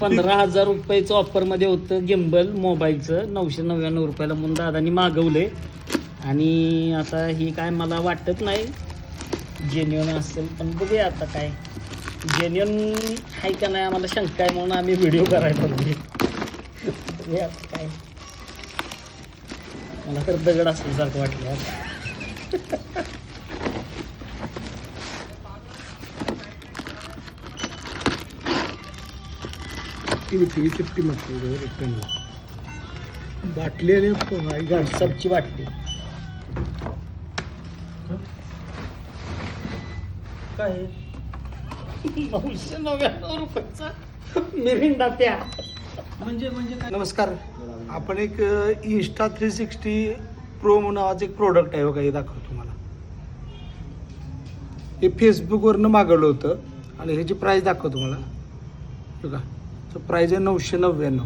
पंधरा हजार रुपयाचं ऑफरमध्ये होतं गिम्बल मोबाईलचं नऊशे नव्याण्णव रुपयाला म्हणून दादानी मागवले आणि आता ही काय मला वाटत नाही. जेन्युन असेल पण बघूया आता काय. जेन्युन आहे का नाही आम्हाला शंका आहे म्हणून आम्ही व्हिडिओ करायला लागले बघूया आता काय. मला तर दगड असल्यासारखं वाटलं आता ती ती चिठ्ठी म्हटली रिटर्नला बाटली आणि सबची वाटते काय? नऊशे नव्याण्णव रुपयाचा मिरिंडा त्या. म्हणजे म्हणजे काय? नमस्कार. आपण एक इन्स्टा थ्री सिक्स्टी प्रो नावाचं एक प्रोडक्ट आहे बघा हे दाखवतो तुम्हाला. हे फेसबुकवरनं मागवलं होतं आणि ह्याची प्राईस दाखवतो तुम्हाला. बघा. तर प्राईज आहे नऊशे नव्याण्णव.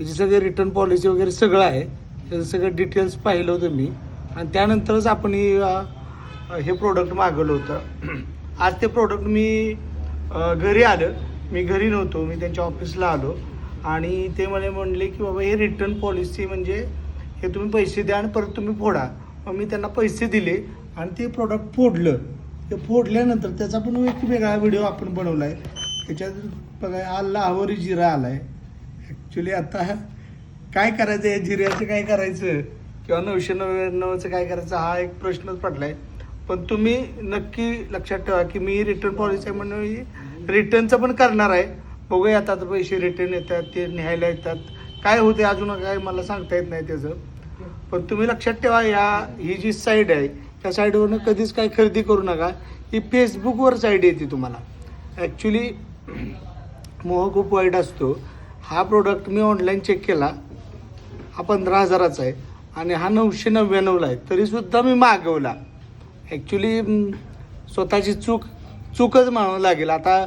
याची सगळी रिटर्न पॉलिसी वगैरे सगळं आहे त्याचं सगळं डिटेल्स पाहिलं होतं मी. आणि त्यानंतरच आपण हे प्रोडक्ट मागवलं होतं. आज ते प्रोडक्ट मी घरी आलं. मी घरी नव्हतो मी त्यांच्या ऑफिसला आलो. आणि ते मला म्हणले की बाबा हे रिटर्न पॉलिसी म्हणजे हे तुम्ही पैसे द्या आणि परत तुम्ही फोडा. मग मी त्यांना पैसे दिले आणि ते प्रोडक्ट फोडलं. ते फोडल्यानंतर त्याचा पण एक वेगळा व्हिडिओ आपण बनवला आहे त्याच्यात बघा आला आवरी जिरा आला आहे ॲक्च्युली आता काय करायचं या जिऱ्याचं काय करायचं? किंवा नऊशे नव्याण्णवचं काय करायचं? हा एक प्रश्नच पडला आहे पण तुम्ही नक्की लक्षात ठेवा की मी रिटर्न पॉलिसी आहे म्हणून रिटर्नचं पण करणार आहे. बघूया आता आता पैसे रिटर्न येतात ते न्यायला येतात. काय होते अजून काय मला सांगता येत नाही त्याचं. पण तुम्ही लक्षात ठेवा या ही जी साईड आहे त्या साईडवरनं कधीच काय खरेदी करू नका. ही फेसबुकवर साईड येते तुम्हाला. ॲक्च्युली मोह खूप वाईट असतो. हा प्रोडक्ट मी ऑनलाईन चेक केला. हा पंधरा हजाराचा आहे आणि हा नऊशे नव्याण्णवला आहे. तरीसुद्धा मी मागवला. ॲक्च्युली स्वतःची चूक चूकच म्हणावं लागेल. आता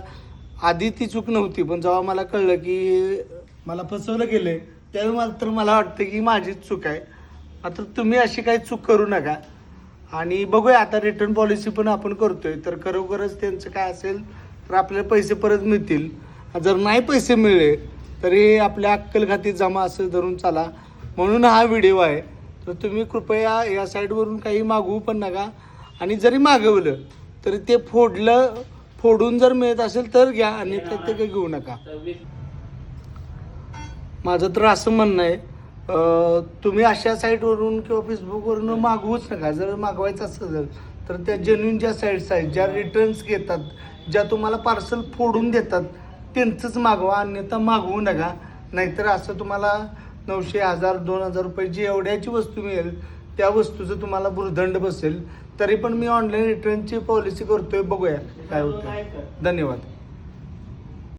आधी ती चूक नव्हती पण जेव्हा मला कळलं की मला फसवलं गेलं आहे त्यावेळी मात्र मला वाटतं की माझीच चूक आहे. मात्र तुम्ही अशी काही चूक करू नका. आणि बघूया आता रिटर्न पॉलिसी पण आपण करतोय. तर खरोखरच त्यांचं काय असेल तर आपल्याला पैसे परत मिळतील. जर नाही पैसे मिळले तर हे आपल्या अक्कलघाती जमा असं धरून चाला. म्हणून हा व्हिडिओ आहे. तर तुम्ही कृपया या साईडवरून काही मागवू पण नका. आणि जरी मागवलं तरी ते फोडलं फोडून जर मिळत असेल तर घ्या आणि ते ते काही घेऊ नका. माझं तर असं म्हणणं आहे तुम्ही अशा साईटवरून किंवा फेसबुकवरून मागवूच नका. जर मागवायचं असेल तर त्या जेन्युन ज्या साईट्स आहेत ज्या रिटर्न्स घेतात ज्या तुम्हाला पार्सल फोडून देतात त्यांचंच मागवा अन्यथा मागवू नका. नाहीतर असं तुम्हाला नऊशे हजार दोन हजार रुपये जी एवढ्याची वस्तू मिळेल त्या वस्तूचं तुम्हाला भुर्दंड बसेल. तरी पण मी ऑनलाईन रिटर्नची पॉलिसी करतोय. बघूया काय होतं धन्यवाद.